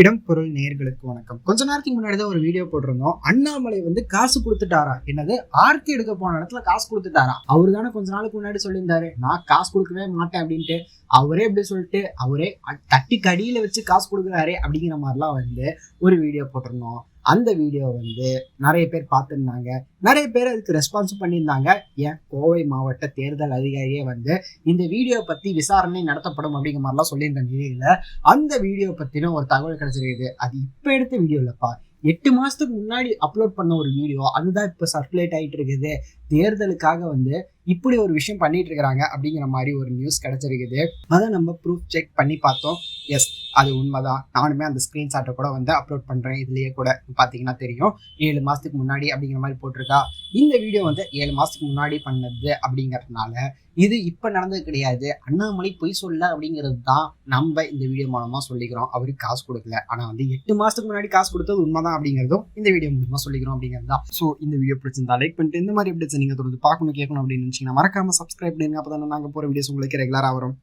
இடம் பொருள் நேர்களுக்கு வணக்கம். கொஞ்ச நேரத்துக்கு முன்னாடி தான் ஒரு வீடியோ போட்டிருந்தோம். அண்ணாமலை வந்து காசு கொடுத்துட்டாரா? என்னது? ஆர்த்தி எடுக்க போன இடத்துல காசு கொடுத்துட்டாரா? அவரு தானே கொஞ்ச நாளுக்கு முன்னாடி சொல்லியிருந்தாரு. நான் காசு கொடுக்கவே மாட்டேன் அப்படின்ட்டு. அவரே எப்படி சொல்லிட்டு அவரே தட்டி கடியில வச்சு காசு கொடுக்குறாரு அப்படிங்கிற மாதிரிலாம் வந்து ஒரு வீடியோ போட்டிருந்தோம். அந்த வீடியோ வந்து நிறைய பேர் பார்த்துருந்தாங்க. நிறைய பேர் அதுக்கு ரெஸ்பான்ஸ் பண்ணியிருந்தாங்க. ஏன்? கோவை மாவட்ட தேர்தல் அதிகாரியே வந்து இந்த வீடியோ பற்றி விசாரணை நடத்தப்படும் அப்படிங்கிற மாதிரிலாம் சொல்லியிருந்த நிலையில் அந்த வீடியோ பற்றினும் ஒரு தகவல் கிடைச்சிருக்குது. அது இப்போ எடுத்த வீடியோ எட்டு மாதத்துக்கு முன்னாடி அப்லோட் பண்ண ஒரு வீடியோ அதுதான் இப்போ சர்க்குலேட் ஆயிட்டு இருக்குது. தேர்தலுக்காக வந்து இப்படி ஒரு விஷயம் பண்ணிட்டு இருக்கிறாங்க அப்படிங்கிற மாதிரி ஒரு நியூஸ் கிடைச்சிருக்குது. அதை நம்ம ப்ரூஃப் செக் பண்ணி பார்த்தோம். எஸ் அது உண்மைதான். நானுமே அந்த ஸ்க்ரீன்ஷாட்டை கூட வந்து அப்லோட் பண்ணுறேன் இதுலேயே கூட பார்த்தீங்கன்னா தெரியும். ஏழு மாதத்துக்கு முன்னாடி அப்படிங்கிற மாதிரி போட்டிருக்கா. இந்த வீடியோ வந்து ஏழு மாதத்துக்கு முன்னாடி பண்ணது அப்படிங்கறதுனால இது இப்போ நடந்தது கிடையாது. அண்ணாமலை பொய் சொல்ல அப்படிங்கிறது தான் நம்ம இந்த வீடியோ மூலமாக சொல்லிக்கிறோம். அவருக்கு காசு கொடுக்கல. ஆனால் வந்து எட்டு மாதத்துக்கு முன்னாடி காசு கொடுத்தது உண்மைதான் அப்படிங்கிறதும் இந்த வீடியோ மூலமாக சொல்லிக்கிறோம் அப்படிங்கிறது தான். ஸோ இந்த வீடியோ பிடிச்சிருந்தா லைக் பண்ணிட்டு இந்த மாதிரி எப்படி நீங்கள் தொடர்ந்து பார்க்கணும் கேட்கணும் அப்படின்னு நினச்சிங்கன்னா மறக்காம சப்ஸ்கிரைப் பண்ணுங்க அப்பதான் நாங்கள் போகிற வீடியோஸ் உங்களுக்கு ரெகுலராக வரும்.